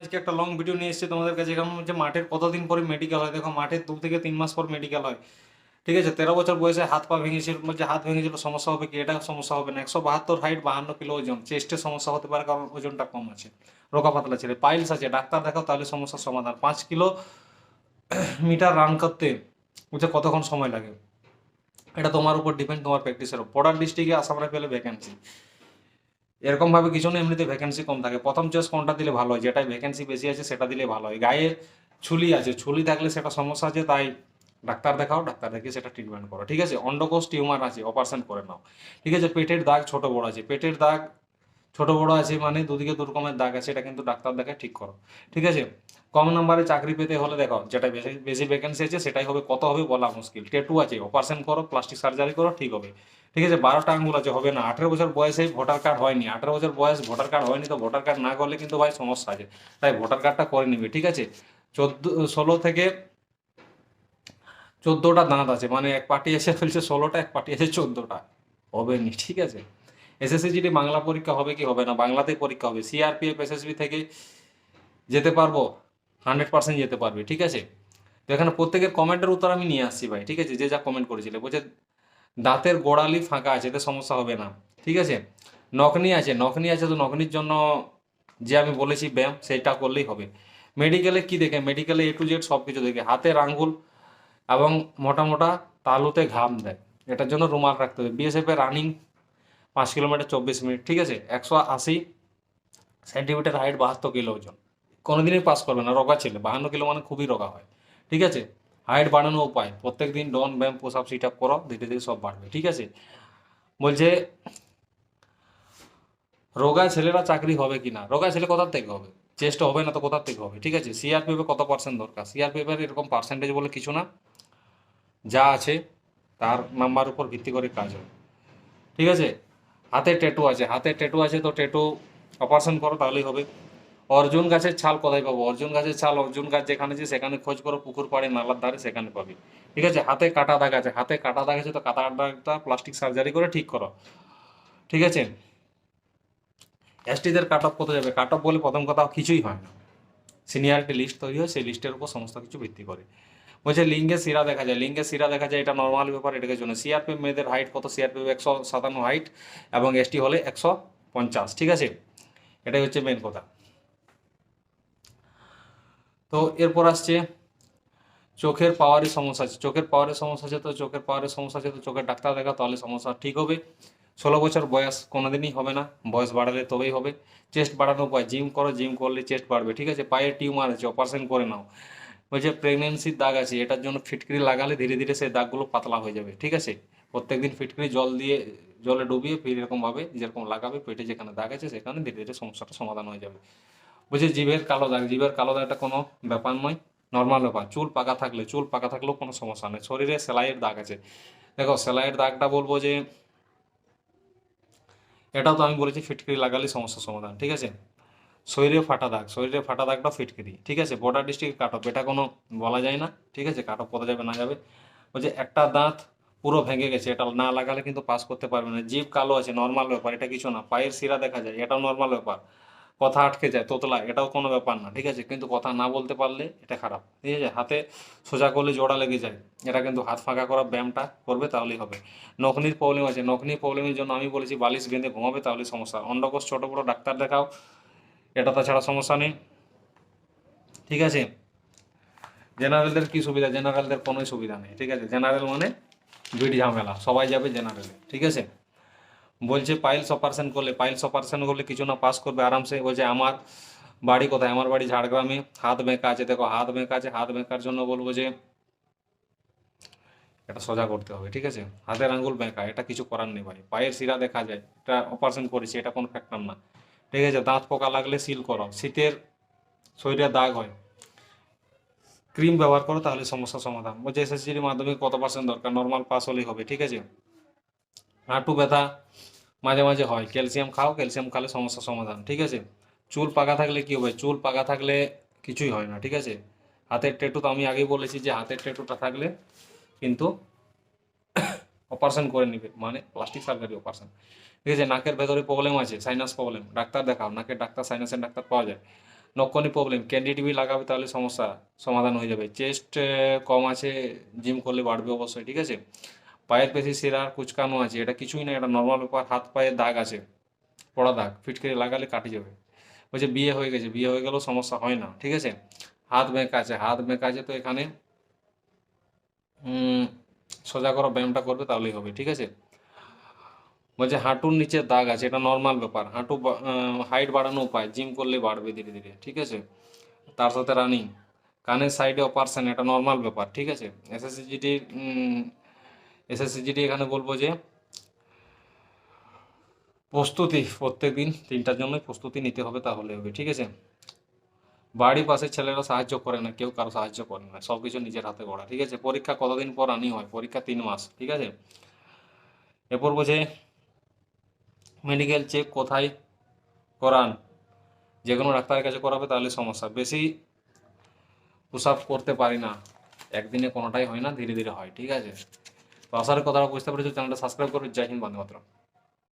আজকে একটা long video নিয়ে এসেছি তোমাদের কাছে এখন হচ্ছে মাঠের কতদিন পরে মেডিকেল হয়? দেখো মাঠের দু থেকে তিন মাস পর মেডিকেল হয়। ঠিক আছে? তেরো বছর বয়সে হাত পা ভেঙেছিল বলছে হাত ভেঙেছিল সমস্যা হবে কি? এটা সমস্যা হবে না। একশো বাহাত্তর হাইট বাহান্ন কিলো ওজন। চেস্টে সমস্যা হতে পারে, কারণ ওজনটা কম আছে। রোগা পাতলা ছেলে। পাইলস আছে। ডাক্তার দেখাও, তাহলে সমস্যার সমাধান। পাঁচ কিলো মিটার রান করতে বুঝছে কতক্ষণ সময় লাগে? এটা তোমার উপর ডিপেন্ড তোমার প্র্যাকটিসের পড়ার ডিস্ট্রিক্টে আসামরা পেলে ভ্যাকেন্সি এরকম ভাবে কিছু না, এমনিতে ভ্যাকেন্সি কম থাকে। প্রথম চয়েস কোনটা দিলে ভালো হয়? যেটাই ভ্যাকেন্সি বেশি আছে, সেটা দিলে ভালো হয়। গায়ে ছুলি আছে, ছুলি থাকলে সেটা সমস্যা আছে, তাই ডাক্তার দেখাও, ডাক্তার দেখিয়ে সেটা ট্রিটমেন্ট করো। ঠিক আছে? অন্ডকোষ টিউমার আছে অপারেশন করে নাও। ঠিক আছে? পেটের দাগ ছোট বড় আছে। পেটের দাগ ছোট বড় আছে মানে দুদিকে দু রকমের দাগ আছে, এটা কিন্তু ডাক্তার দেখে ঠিক করো। ঠিক আছে? কম নাম্বারে চাকরি পেতে হলে দেখো, যেটা বেশি বেশি ভ্যাকেন্সি আছে সেটাই হবে, কত হবে বলা মুশকিল। টেটু আছে অপারেশন করো প্লাস্টিক সার্জারি করো, ঠিক হবে। ঠিক আছে? বারোটা আঙ্গুল আছে, হবে না। আঠেরো বছর বয়সে ভোটার কার্ড হয়নি। আঠেরো বছর বয়স ভোটার কার্ড হয়নি, তো ভোটার কার্ড না করলে কিন্তু ভাই সমস্যা আছে। তাই ভোটার কার্ডটা করে নিবে, ঠিক আছে? চোদ্দ, ষোলো থেকে চোদ্দোটা দাঁত আছে মানে এক পার্টি এসে ফেলছে ষোলোটা, এক পার্টি এসে চোদ্দোটা। হবে নি, ঠিক আছে? এসএসসি জিডি বাংলা পরীক্ষা হবে কি হবে না? বাংলাতেই পরীক্ষা হবে। সিআরপিএফ এসএসবি থেকে যেতে পারব? হান্ড্রেড পার্সেন্ট যেতে পারবে, ঠিক আছে? তো এখানে প্রত্যেকের কমেন্টের উত্তর আমি নিয়ে আসছি ভাই, ঠিক আছে? যে যা কমেন্ট করেছিলে। বলছে, দাঁতের গোড়ালি ফাঁকা আছে, এতে সমস্যা হবে না। ঠিক আছে? নখনি আছে নখনি আছে তো নখনির জন্য যে আমি বলেছি ব্যায়াম সেটা করলেই হবে। মেডিকেলে কি দেখে? মেডিকেলে এ টু জেড সব কিছু দেখে। হাতের আঙ্গুল এবং মোটা মোটা তালুতে ঘাম দেয়। এটার জন্য রুমাল রাখতে হবে। বিএসএফ এর রানিং পাঁচ কিলোমিটার চব্বিশ মিনিট, ঠিক আছে? একশো আশি সেন্টিমিটার হাইট বাহাত্তর কিলো ওজন। কোনোদিনই পাস করবে না, রোগা ছেলে। বাহান্ন কিলো মানে খুবই রোগা হয়, ঠিক আছে? হাইট বাড়ানো উপায় প্রত্যেক দিন ডন, ব্যায়াম পোষ আপ সিট আপ করো, ধীরে ধীরে সব বাড়বে, ঠিক আছে? বলছে, রোগা ছেলেরা চাকরি হবে কি না রোগা ছেলে কোথার থেকে হবে? চেষ্টা হবে না তো কোথার থেকে হবে, ঠিক আছে? সিআরপিএফে কত পার্সেন্ট দরকার? সিআরপিএফ এর এরকম পার্সেন্টেজ বলে কিছু না। যা আছে, তার নাম্বার উপর ভিত্তি করে কাজ হবে ঠিক আছে? হাতে ট্যাটু আছে, হাতে ট্যাটু আছে তো ট্যাটু অপারেশন করো তাহলেই হবে। অর্জুন গাছের ছাল কোথায় পাবো? অর্জুন গাছের ছাল, অর্জুন গাছ যেখানে আছে সেখানে খোঁজ করো, পুকুর পাড়ে, নালার ধারে সেখানে পাবি। ঠিক আছে? হাতে কাটা দাগ আছে, হাতে কাটা দাগ আছে তো কাটা দাগটা প্লাস্টিক সার্জারি করে ঠিক করো। ঠিক আছে? এসটিদের কাট অফ কত যাবে? কাট অফ বলে প্রথম কথা কিছুই হয় না। সিনিয়রিটি লিস্ট তৈরি হয়, সেই লিস্টের উপর সমস্ত কিছু ভিত্তি করে। বলছে লিঙ্গের শিরা দেখা যায়, লিঙ্গের শিরা দেখা যায়, এটা নর্মাল ব্যাপার, এটাকে জন্য সিআরপি মেয়েদের হাইট কত? সিআরপি একশো সাতান্ন হাইট এবং এসটি হলে একশো পঞ্চাশ, ঠিক আছে? এটাই হচ্ছে মেন কথা। তো এরপর আসছে চোখের পাওয়ারের সমস্যা আছে। চোখের পাওয়ারের সমস্যা আছে তো চোখের পাওয়ারের সমস্যা আছে তো চোখের ডাক্তার দেখা তাহলে সমস্যা ঠিক হবে। ষোলো বছর বয়স কোনোদিনই হবে না, বয়স বাড়ালে তবেই হবে। চেস্ট বাড়ানো উপায় জিম করো জিম করলে চেস্ট বাড়বে, ঠিক আছে? পায়ের টিউমার আছে অপারেশন করে নাও। বলছে প্রেগনেন্সির দাগ আছে, এটার জন্য ফিটকিরি লাগালে ধীরে ধীরে সেই দাগগুলো পাতলা হয়ে যাবে, ঠিক আছে? প্রত্যেকদিন ফিটকিরি জল দিয়ে, জলে ডুবিয়ে ফির এরকমভাবে যেরকম লাগাবে, পেটে যেখানে দাগ আছে সেখানে ধীরে ধীরে সমস্যাটা সমাধান হয়ে যাবে। বলছে জিভের কালো দাগ, জিভের কালো দাগটা কোনো ব্যাপার নয় নর্মাল ব্যাপার। চুল পাকা থাকলে, চুল পাকা থাকলেও কোনো সমস্যা নেই, শরীরে সেলাইয়ের দাগ আছে। দেখো সেলাইয়ের দাগটা বলব যে, এটাও তো আমি বলেছি ফিটকিরি লাগালে সমস্যা সমাধান, ঠিক আছে? শরীরে ফাটা দাগ, শরীরে ফাটা দাগটা ফিটকিরি ঠিক আছে? বর্ডার ডিস্ট্রিক্ট কাট এটা কোনো বলা যায় না। ঠিক আছে? কাট করা যাবে না যাবে। বলছে একটা দাঁত পুরো ভেঙে গেছে, এটা না লাগালে কিন্তু পাস করতে পারবে না। জিভ কালো আছে নর্মাল ব্যাপার, এটা কিছু না। পায়ের শিরা দেখা যায়, এটাও নর্মাল ব্যাপার। কথা আটকে যায়, তোতলা, এটাও কোনো ব্যাপার না। ঠিক আছে? কিন্তু কথা না বলতে পারলে এটা খারাপ। ঠিক আছে? হাতে সোজা করলে জোড়া লেগে যায়। এটা কিন্তু হাত ফাঁকা করা, ব্যায়ামটা করবে, তাহলেই হবে। নখনির প্রবলেম আছে। নখনির প্রবলেমের জন্য আমি বলেছি, বালিশ বেঁধে ঘুমাবে তাহলে সমস্যা। অন্ডকোষ, ছোটো বড় ডাক্তার দেখাও। এটা তাছাড়া সমস্যা নেই। ঠিক আছে? জেনারেলদের কি সুবিধা? জেনারেলদের কোনোই সুবিধা নেই। ঠিক আছে? জেনারেল মানে ভিড়, ঝামেলা। সবাই যাবে জেনারেলে ঠিক আছে? বলছে পাইলস অপারেশন করলে পাইলস অপারেশন করলে কিছু না পাস করবে আরামসে। বলছে, আমার বাড়ি কোথায়? আমার বাড়ি ঝাড়গ্রামে। হাত বেঁকা আছে। দেখো, হাত বেঁকা আছে। হাত বেঁকার জন্য বলব যে, এটা সোজা করতে হবে। ঠিক আছে? হাতের আঙ্গুল বেঁকা, এটা কিছু করার নেই ভাই। পায়ের শিরা দেখা যায়। এটা অপারেশন করেছি, এটা কোনো ফ্যাক্টর না। ঠিক আছে দাঁত পোকা লাগলে সিল করো। শীতের শরীরে দাগ হয়। ক্রিম ব্যবহার করো, তাহলে সমস্যা সমাধান। বলছে এসএসসির মাধ্যমে কত পার্সেন্ট দরকার? নর্মাল পাস হলেই হবে, ঠিক আছে? হাঁটু ব্যথা মাঝে মাঝে হয়। ক্যালসিয়াম খাও, ক্যালসিয়াম খালে সমস্যা সমাধান, ঠিক আছে? চুল পাকা থাকলে কি হবে? চুল পাকা থাকলে কিছুই হয় না, ঠিক আছে? হাতের টেটু তো আমি আগেই বলেছি যে হাতের টেটুটা থাকলে কিন্তু অপারেশন করে নিবে মানে প্লাস্টিক সার্জারি অপারেশন ঠিক আছে, নাকের ভেতরে প্রবলেম আছে সাইনাস প্রবলেম ডাক্তার দেখাও নাকের ডাক্তার সাইনাসের ডাক্তার পাওয়া যায়। নকনি প্রবলেম ক্যান্ডি টিভি লাগাবে তাহলে সমস্যা, সমাধান হয়ে যাবে। চেস্ট কম আছে জিম করলে বাড়বে অবশ্যই, ঠিক আছে? পায়ের পেশি শিরার কুচকানো আছে, এটা কিছুই না, এটা নর্মাল ব্যাপার, হাত পায়ে দাগ আছে, পড়া দাগ, ফিটকিরি লাগালে কাটে যাবে। বলছে বিয়ে হয়ে গেছে, বিয়ে হয়ে গেলেও সমস্যা হয় না, ঠিক আছে? হাত বেঁকা আছে, হাত বেঁকা আছে তো এখানে সোজা করা, ব্যায়ামটা করবে, তাহলেই হবে, ঠিক আছে? বলছে, হাঁটুর নিচে দাগ আছে, এটা নর্মাল ব্যাপার। হাঁটু হাইট বাড়ানো উপায় জিম করলে বাড়বে ধীরে ধীরে, ঠিক আছে? তার সাথে রানিং কানের সাইডে অপারেশন এটা নর্মাল ব্যাপার, ঠিক আছে? এসএসসিজিটি এসএসসিজিটি এখানে বলব যে, প্রস্তুতি প্রত্যেক দিন তিনটার জন্যই প্রস্তুতি নিতে হবে তাহলে হবে, ঠিক আছে? বাড়ির পাশে ছেলেরা সাহায্য করে না, কেউ কারও সাহায্য করে না সব কিছু নিজের হাতে করা ঠিক আছে? পরীক্ষা কতদিন পর আনি হয়? পরীক্ষা তিন মাস, ঠিক আছে? এরপর বোঝে মেডিকেল চেক কোথায় করান? যে কোনো ডাক্তারের কাছে করাবে তাহলে সমস্যা। বেশি পুশ আপ করতে পারি না। একদিনে কোনোটাই হয় না, ধীরে ধীরে হয়, ঠিক আছে? তো আসার কথাটা বুঝতে পেরেছ। চ্যানেলটা সাবস্ক্রাইব করবে জয় হিন্দ, বন্দে মাতরম।